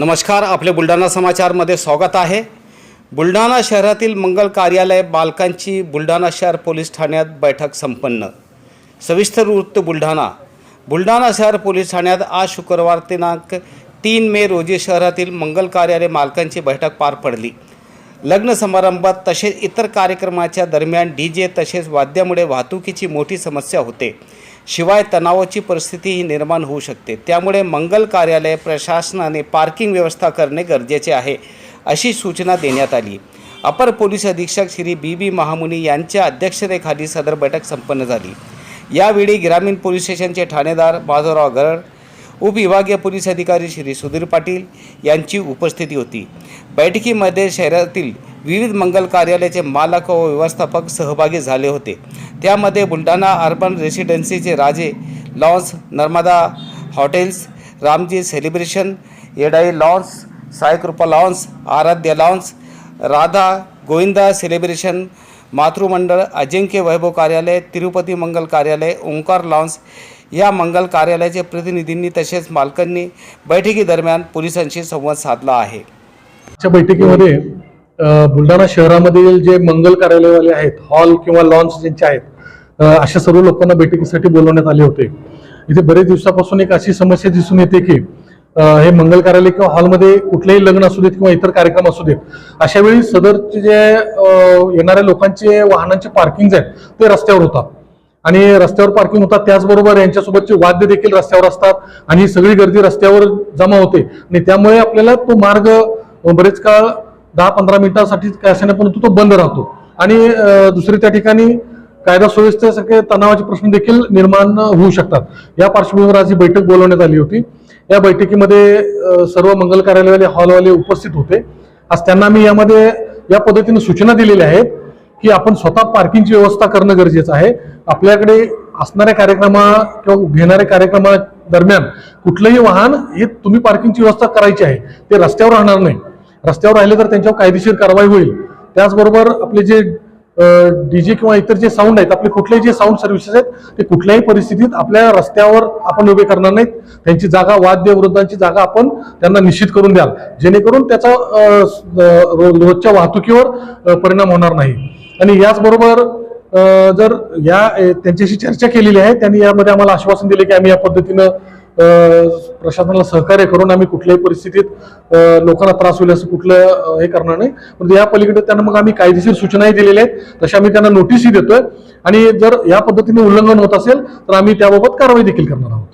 नमस्कार आपले बुलढाणा समाचारमध्ये स्वागत आहे. बुलढाणा शहरातील मंगल कार्यालय बालकांची बुलढाणा शहर पोलीस ठाण्यात बैठक संपन्न. सविस्तर वृत्त बुलढाणा. बुलढाणा शहर पोलीस ठाण्यात आज शुक्रवार दिनांक तीन मे रोजी शहरातील मंगल कार्यालय मालकांची बैठक पार पडली. लग्न समारंभात तसेच इतर कार्यक्रमाच्या दरम्यान डी जे तसेच वाद्यामुळे वाहतुकीची मोठी समस्या होते. शिवाय तणावाची परिस्थितीही निर्माण होऊ शकते. त्यामुळे मंगल कार्यालय प्रशासनाने पार्किंग व्यवस्था करणे गरजेचे आहे अशी सूचना देण्यात आली. अपर पोलीस अधीक्षक श्री बी बी महामुनी यांच्या अध्यक्षतेखाली सदर बैठक संपन्न झाली. यावेळी ग्रामीण पोलीस स्टेशनचे ठाणेदार माधवराव गरड उपविभागीय पोलीस अधिकारी श्री सुधीर पाटील यांची उपस्थिती होती. बैठकीमध्ये शहरातील विविध मंगल कार्यालयाचे मालक व व्यवस्थापक सहभागी झाले होते. त्यामध्ये Buldhana urban रेसिडेन्सीचे Raje lawns Narmada hotels Ramji celebration Yedai lawns Saikripa lawns Aradhya lawns Radha Govinda celebration Matrumandal Ajinkya Vaibhav कार्यालय तिरुपती मंगल कार्यालय ओंकार लॉन्स या मंगल कार्यालयाचे प्रतिनिधींनी तसेच मालकांनी बैठकीदरम्यान पोलिसांशी संवाद साधला आहे. आजच्या बैठकीमध्ये बुलढाणा शहरामधील जे मंगल कार्यालयवाले आहेत हॉल किंवा लॉन्स ज्यांचे आहेत अशा सर्व लोकांना बैठकीसाठी बोलवण्यात आले होते. इथे बरेच दिवसापासून एक अशी समस्या दिसून येते की हे मंगल कार्यालय किंवा हॉलमध्ये कुठलेही लग्न असू देत किंवा इतर कार्यक्रम असू देत अशा वेळी सदरचे जे येणाऱ्या लोकांचे वाहनांचे पार्किंग आहेत ते रस्त्यावर होतात. आणि रस्त्यावर पार्किंग होतात त्याचबरोबर यांच्यासोबतचे वाद्य देखील रस्त्यावर असतात आणि सगळी गर्दी रस्त्यावर जमा होते. आणि त्यामुळे आपल्याला तो मार्ग बरेच काळ दहा पंधरा मिनिटांसाठी काय असेल परंतु तो बंद राहतो. आणि दुसरे दुसरी त्या ठिकाणी कायदा सुव्यवस्थेसारखे तणावाचे प्रश्न देखील निर्माण होऊ शकतात. या पार्श्वभूमीवर आज ही बैठक बोलवण्यात आली होती. या बैठकीमध्ये सर्व मंगल कार्यालयवाले हॉलवाले उपस्थित होते. आज त्यांना मी यामध्ये या पद्धतीने सूचना दिलेल्या आहेत की आपण स्वतः पार्किंगची व्यवस्था करणं गरजेचं आहे. आपल्याकडे असणाऱ्या कार्यक्रमा किंवा घेणाऱ्या कार्यक्रमा दरम्यान कुठलंही वाहन हे तुम्ही पार्किंगची व्यवस्था करायची आहे. ते रस्त्यावर राहणार नाही. रस्त्यावर राहिले तर त्यांच्यावर कायदेशीर कारवाई होईल. त्याचबरोबर आपले जे डीजे किंवा इतर जे साऊंड आहेत आपले कुठलेही जे साऊंड सर्व्हिसेस आहेत ते कुठल्याही परिस्थितीत आपल्या रस्त्यावर आपण उभे करणार नाहीत. त्यांची जागा वाद्य वृद्धांची जागा आपण त्यांना निश्चित करून द्याल. जेणेकरून त्याचा रोजच्या वाहतुकीवर परिणाम होणार नाही. आणि याचबरोबर जर या त्यांच्याशी चर्चा केलेली आहे त्यांनी यामध्ये आम्हाला आश्वासन दिले की आम्ही या पद्धतीनं प्रशासनाला सहकार्य करून आम्ही कुठल्याही परिस्थितीत लोकांना त्रास होईल असं कुठलं हे करणार नाही. परंतु या पलीकडे त्यांना मग आम्ही कायदेशीर सूचनाही दिलेल्या आहेत. तशा आम्ही त्यांना नोटीसही देतोय. आणि जर या पद्धतीने उल्लंघन होत असेल तर आम्ही त्याबाबत कारवाई देखील करणार आहोत.